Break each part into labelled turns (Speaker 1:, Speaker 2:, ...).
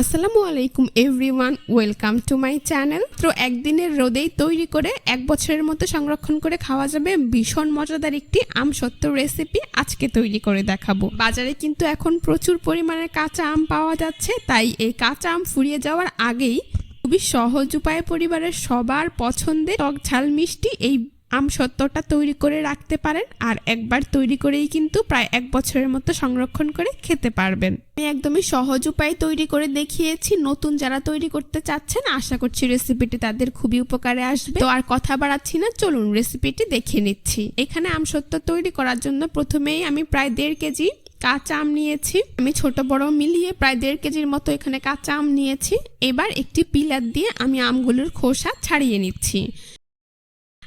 Speaker 1: আসসালামু আলাইকুম everyone welcome to my channel তো একদিনের রোদেই তৈরি করে এক বছরের মতো সংরক্ষণ করে খাওয়া যাবে ভীষণ মজাদার একটি আম সত্য রেসিপি আজকে তৈরি করে দেখাবো। বাজারে কিন্তু এখন প্রচুর পরিমাণে কাঁচা আম পাওয়া যাচ্ছে, তাই এই কাঁচা আম ফুরিয়ে যাওয়ার আগেই খুবই সহজ উপায়ে পরিবারের সবার পছন্দের টক ঝাল মিষ্টি এই আম সত্ত্বটা তৈরি করে রাখতে পারেন আর একবার তৈরি করেই কিন্তু প্রায় এক বছরের মতো সংরক্ষণ করে খেতে পারবেন। আমি একদমই সহজ উপায়ে তৈরি করে দেখিয়েছি। নতুন যারা তৈরি করতে চাচ্ছেন, আশা করছি রেসিপিটি তাদের খুবই উপকারে আসবে। তো আর কথা বাড়াচ্ছি না, চলুন রেসিপিটি দেখে নিচ্ছি। এখানে আম সত্ত্ব তৈরি করার জন্য প্রথমেই আমি প্রায় দেড় কেজি কাঁচা আম নিয়েছি। আমি ছোট বড় মিলিয়ে প্রায় দেড় কেজির মতো এখানে কাঁচা আম নিয়েছি। এবার একটি পিলার দিয়ে আমি আমগুলোর খোসা ছাড়িয়ে নিচ্ছি।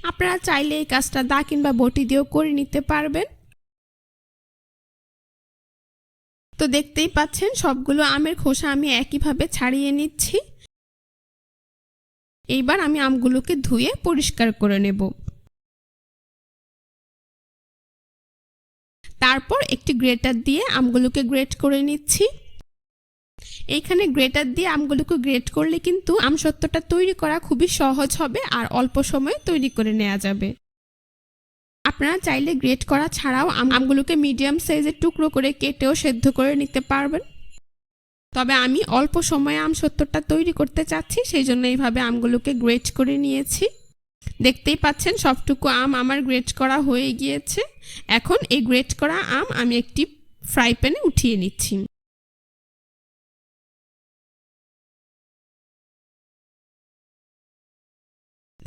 Speaker 1: আপনারা চাইলে এই কাজটা দা কিংবা বটি দিয়েও করে নিতে পারবেন। তো দেখতেই পাচ্ছেন, সবগুলো আমের খোসা আমি একইভাবে ছাড়িয়ে নিচ্ছি। এইবার আমি আমগুলোকে ধুয়ে পরিষ্কার করে নেব। তারপর একটি গ্রেটার দিয়ে আমগুলোকে গ্রেট করে নিচ্ছি। এইখানে গ্রেটার দিয়ে আমগুলোকে গ্রেট করলে কিন্তু আম সত্যটা তৈরি করা খুবই সহজ হবে আর অল্প সময়ে তৈরি করে নেওয়া যাবে। আপনারা চাইলে গ্রেট করা ছাড়াও আম- আমগুলোকে মিডিয়াম সাইজের টুকরো করে কেটেও সেদ্ধ করে নিতে পারবেন। তবে আমি অল্প সময়ে আম সত্যটা তৈরি করতে চাচ্ছি, সেই জন্য এইভাবে আমগুলোকে গ্রেট করে নিয়েছি। দেখতেই পাচ্ছেন সবটুকু আম আমার গ্রেট করা হয়ে গিয়েছে। এখন এই গ্রেট করা আম আমি একটি ফ্রাই প্যানে উঠিয়ে নিচ্ছি।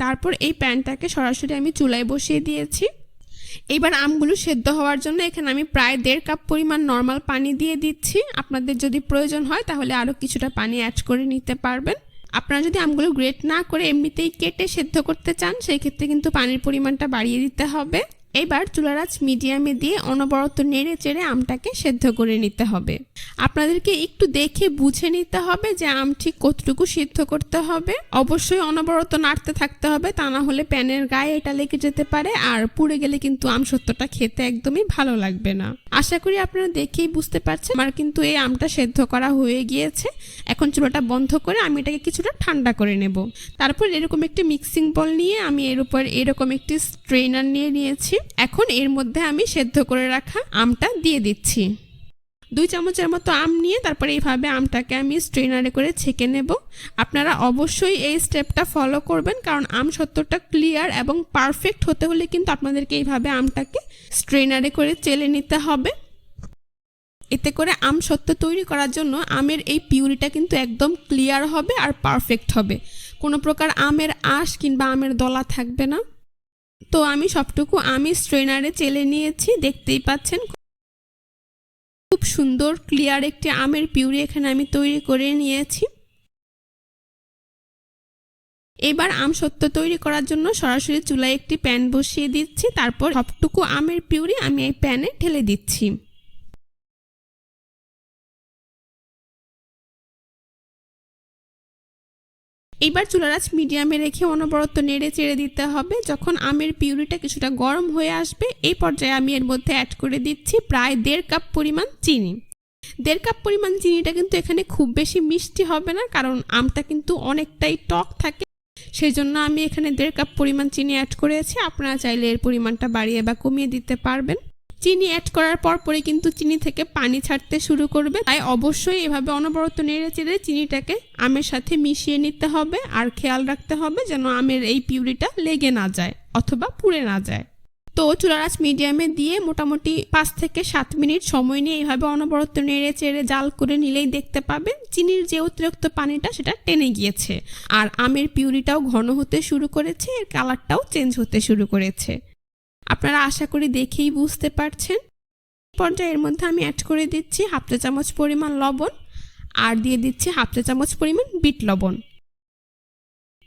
Speaker 1: তারপর এই প্যানটাকে সরাসরি আমি চুলায় বসিয়ে দিয়েছি। এবার আমগুলো সেদ্ধ হওয়ার জন্য এখানে আমি প্রায় দেড় কাপ পরিমাণ নর্মাল পানি দিয়ে দিচ্ছি। আপনাদের যদি প্রয়োজন হয় তাহলে আরও কিছুটা পানি অ্যাড করে নিতে পারবেন। আপনারা যদি আমগুলো গ্রেট না করে এমনিতেই কেটে সেদ্ধ করতে চান, সেই ক্ষেত্রে কিন্তু পানির পরিমাণটা বাড়িয়ে দিতে হবে। এবার চুলার আঁচ মিডিয়ামে দিয়ে অনবরত নেড়ে চেড়ে আমটাকে সেদ্ধ করে নিতে হবে। আপনাদেরকে একটু দেখে বুঝে নিতে হবে যে আম ঠিক কতটুকু সিদ্ধ করতে হবে। অবশ্যই অনবরত নাড়তে থাকতে হবে, তা না হলে প্যানের গায়ে এটা লেগে যেতে পারে আর পুড়ে গেলে কিন্তু আম সত্যটা খেতে একদমই ভালো লাগবে না। আশা করি আপনারা দেখেই বুঝতে পারছেন আমার কিন্তু এই আমটা সেদ্ধ করা হয়ে গিয়েছে। এখন চুলাটা বন্ধ করে আমি এটাকে কিছুটা ঠান্ডা করে নেব। তারপর এরকম একটি মিক্সিং বল নিয়ে আমি এর উপর এরকম একটি স্ট্রেনার নিয়ে নিয়েছি। এখন এর মধ্যে আমি সেদ্ধ করে রাখা আমটা দিয়ে দিচ্ছি। দুই চামচের মতো আম নিয়ে তারপরে এইভাবে আমটাকে আমি স্ট্রেনারে করে ছেঁকে নেব। আপনারা অবশ্যই এই স্টেপটা ফলো করবেন, কারণ আম সত্যটা ক্লিয়ার এবং পারফেক্ট হতে হলে কিন্তু আপনাদেরকে এইভাবে আমটাকে স্ট্রেনারে করে চেলে নিতে হবে। এতে করে আম সত্য তৈরি করার জন্য আমের এই পিউরিটা কিন্তু একদম ক্লিয়ার হবে আর পারফেক্ট হবে। কোনো প্রকার আমের আঁশ কিংবা আমের দলা থাকবে না। তো আমি সবটুকু আমি স্ট্রেনারে চেলে নিয়েছি, দেখতেই পাচ্ছেন খুব সুন্দর ক্লিয়ার একটি আমের পিউরি এখানে আমি তৈরি করে নিয়েছি। এবার আম সত্য তৈরি করার জন্য সরাসরি চুলায় একটি প্যান বসিয়ে দিচ্ছি, তারপর সবটুকু আমের পিউরি আমি এই প্যানে ঢেলে দিচ্ছি। এইবার চুলার আঁচ মিডিয়ামে রেখে অনবরত নেড়ে চেড়ে দিতে হবে। যখন আমের পিউরিটা কিছুটা গরম হয়ে আসবে, এই পর্যায়ে আমি এর মধ্যে অ্যাড করে দিচ্ছি প্রায় দেড় কাপ পরিমাণ চিনি। দেড় কাপ পরিমাণ চিনিটা কিন্তু এখানে খুব বেশি মিষ্টি হবে না, কারণ আমটা কিন্তু অনেকটাই টক থাকে। সেই জন্য আমি এখানে দেড় কাপ পরিমাণ চিনি অ্যাড করেছি। আপনারা চাইলে এর পরিমাণটা বাড়িয়ে বা কমিয়ে দিতে পারবেন। চিনি অ্যাড করার পর পরে কিন্তু চিনি থেকে পানি ছাড়তে শুরু করবে। তাই অবশ্যই এভাবে অনবরত নেড়ে চেড়ে চিনিটাকে আমের সাথে মিশিয়ে নিতে হবে আর খেয়াল রাখতে হবে যেন আমের এই পিউরিটা লেগে না যায় অথবা পুড়ে না যায়। তো চুলার আঁচ মিডিয়ামে দিয়ে মোটামুটি পাঁচ থেকে সাত মিনিট সময় নিয়ে এইভাবে অনবরত নেড়ে চেড়ে জাল করে নিলেই দেখতে পাবেন চিনির যে অতিরিক্ত পানিটা সেটা টেনে গিয়েছে। আর আমের পিউরিটাও ঘন হতে শুরু করেছে, এর কালারটাও চেঞ্জ হতে শুরু করেছে। আপনারা আশা করি দেখেই বুঝতে পারছেন। পর্যায়ে এর মধ্যে আমি অ্যাড করে দিচ্ছি হাফ চা চামচ পরিমাণ লবণ আর দিয়ে দিচ্ছি হাফ চা চামচ পরিমাণ বিট লবণ।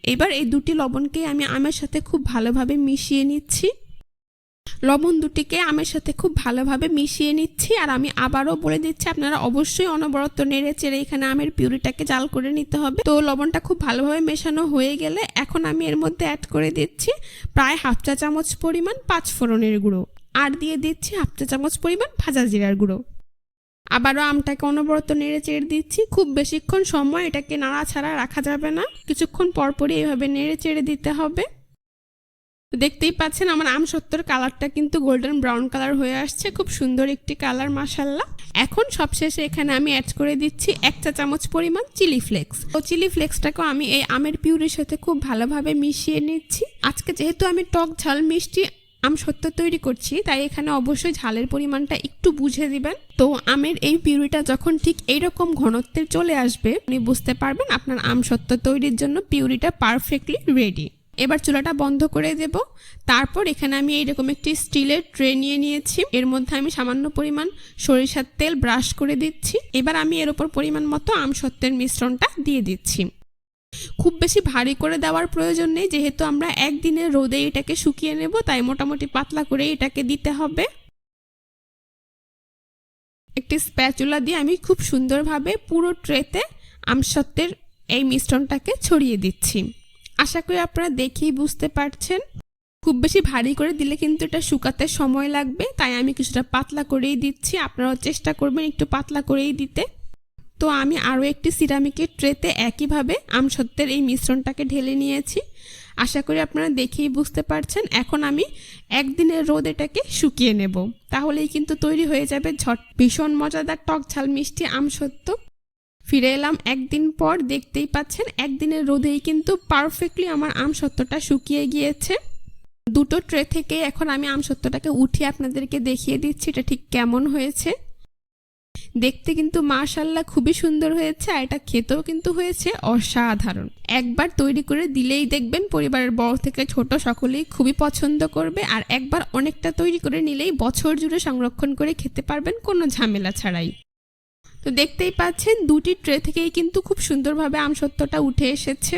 Speaker 1: এবার এই দুটি লবণকে আমি আমের সাথে খুব ভালোভাবে মিশিয়ে নিচ্ছি। লবণ দুটিকে আমের সাথে খুব ভালোভাবে মিশিয়ে নিচ্ছি আর আমি আবারও বলে দিচ্ছি, আপনারা অবশ্যই অনবরত নেড়ে চেড়ে এখানে আমের পিউরিটাকে জাল করে নিতে হবে। তো লবণটা খুব ভালোভাবে মেশানো হয়ে গেলে এখন আমি এর মধ্যে অ্যাড করে দিচ্ছি প্রায় হাফ চা চামচ পরিমাণ পাঁচ ফোড়নের গুঁড়ো আর দিয়ে দিচ্ছি হাফ চা চামচ পরিমাণ ভাজা জিরার গুঁড়ো। আবারও আমটাকে অনবরত নেড়ে চেড়ে দিচ্ছি, খুব বেশিক্ষণ সময় এটাকে নাড়াছাড়া রাখা যাবে না। কিছুক্ষণ পরপরই এইভাবে নেড়ে চেড়ে দিতে হবে। তো দেখতেই পাচ্ছেন আমার আম সত্তর কালারটা কিন্তু গোল্ডেন ব্রাউন কালার হয়ে আসছে, খুব সুন্দর একটি কালার মাসাল্লাহ এখন সবশেষে এখানে আমি অ্যাড করে দিচ্ছি এক চা চামচ পরিমাণ চিলি ফ্লেক্স। তো চিলি ফ্লেক্সটাকেও আমি এই আমের পিউরির সাথে খুব ভালোভাবে মিশিয়ে নিচ্ছি। আজকে যেহেতু আমি টক ঝাল মিষ্টি আম সত্য তৈরি করছি, তাই এখানে অবশ্যই ঝালের পরিমাণটা একটু বুঝে দিবেন। তো আমের এই পিউরিটা যখন ঠিক এইরকম ঘনত্বের চলে আসবে, আপনি বুঝতে পারবেন আপনার আম সত্য তৈরির জন্য পিউরিটা পারফেক্টলি রেডি এবার চুলাটা বন্ধ করে দেব। তারপর এখানে আমি এইরকম একটি স্টিলের ট্রে নিয়ে নিয়েছি। এর মধ্যে আমি সামান্য পরিমাণ সরিষার তেল ব্রাশ করে দিচ্ছি। এবার আমি এর উপর পরিমাণ মতো আমসত্ত্বের মিশ্রণটা দিয়ে দিচ্ছি। খুব বেশি ভারী করে দেওয়ার প্রয়োজন নেই, যেহেতু আমরা একদিনের রোদে এটাকে শুকিয়ে নেব, তাই মোটামুটি পাতলা করে এটাকে দিতে হবে। একটি স্প্যাচুলা দিয়ে আমি খুব সুন্দরভাবে পুরো ট্রেতে আমসত্ত্বের এই মিশ্রণটাকে ছড়িয়ে দিচ্ছি। আশা করি আপনারা দেখেই বুঝতে পারছেন। খুব বেশি ভারী করে দিলে কিন্তু এটা শুকাতে সময় লাগবে, তাই আমি কিছুটা পাতলা করেই দিচ্ছি। আপনারাও চেষ্টা করবেন একটু পাতলা করেই দিতে। তো আমি আরও একটি সিরামিকের ট্রেতে একইভাবে আমসত্ত্বের এই মিশ্রণটাকে ঢেলে নিয়েছি। আশা করি আপনারা দেখেই বুঝতে পারছেন। এখন আমি একদিনের রোদ এটাকে শুকিয়ে নেব। তাহলেই কিন্তু তৈরি হয়ে যাবে ঝট ভীষণ মজাদার টক ঝাল মিষ্টি আমসত্ত্ব। ফিরে এলাম। একদিন পর দেখতেই পাচ্ছেন, একদিনের রোদেই কিন্তু পারফেক্টলি আমার আম সত্যটা শুকিয়ে গিয়েছে। দুটো ট্রে থেকে এখন আমি আম সত্যটাকে উঠিয়ে আপনাদেরকে দেখিয়ে দিচ্ছি, এটা ঠিক কেমন হয়েছে। দেখতে কিন্তু মাশাল্লাহ খুবই সুন্দর হয়েছে, আর এটা খেতেও কিন্তু হয়েছে অসাধারণ। একবার তৈরি করে দিলেই দেখবেন পরিবারের বড় থেকে ছোট সকলেই খুবই পছন্দ করবে, আর একবার অনেকটা তৈরি করে নিলেই বছর জুড়ে সংরক্ষণ করে খেতে পারবেন, কোনো ঝামেলা ছাড়াই। তো দেখতেই পাচ্ছেন দুটি ট্রে থেকেই কিন্তু খুব সুন্দরভাবে আমসত্ত্বটা উঠে এসেছে।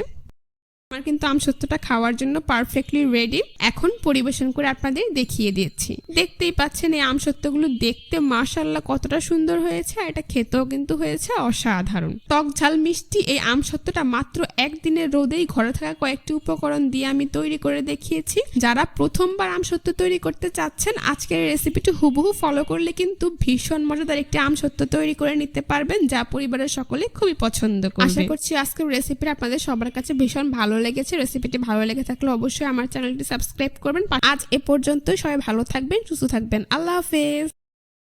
Speaker 1: আমার কিন্তু আমসত্ত্বটা খাওয়ার জন্য পারফেক্টলি রেডি এখন পরিবেশন করে আপনাদের দেখিয়ে দিচ্ছি। দেখতেই পাচ্ছেন এই আমসত্ত্বগুলো দেখতে মাশাল্লাহ কতটা সুন্দর হয়েছে আর এটা খেতেও কিন্তু হয়েছে অসাধারণ। টক ঝাল মিষ্টি এই আমসত্ত্বটা মাত্র একদিনের রোদেই ঘরে থাকা কয়েকটি উপকরণ দিয়ে আমি তৈরি করে দেখিয়েছি। যারা প্রথমবার আমসত্ত্ব তৈরি করতে চাচ্ছেন, আজকের রেসিপিটি হুবহু ফলো করলে কিন্তু ভীষণ মজাদার একটি আমসত্ত্ব তৈরি করে নিতে পারবেন, যা পরিবারের সকলে খুবই পছন্দ করবে। আশা করছি আজকের রেসিপিটা আপনাদের সবার কাছে ভীষণ ভালো লেগেছে রেসিপিটি ভালো লেগে থাকলে অবশ্যই আমার চ্যানেলটি সাবস্ক্রাইব করবেন। আজ এ পর্যন্ত সবাই ভালো থাকবেন, সুস্থ থাকবেন। আল্লাহ হাফেজ।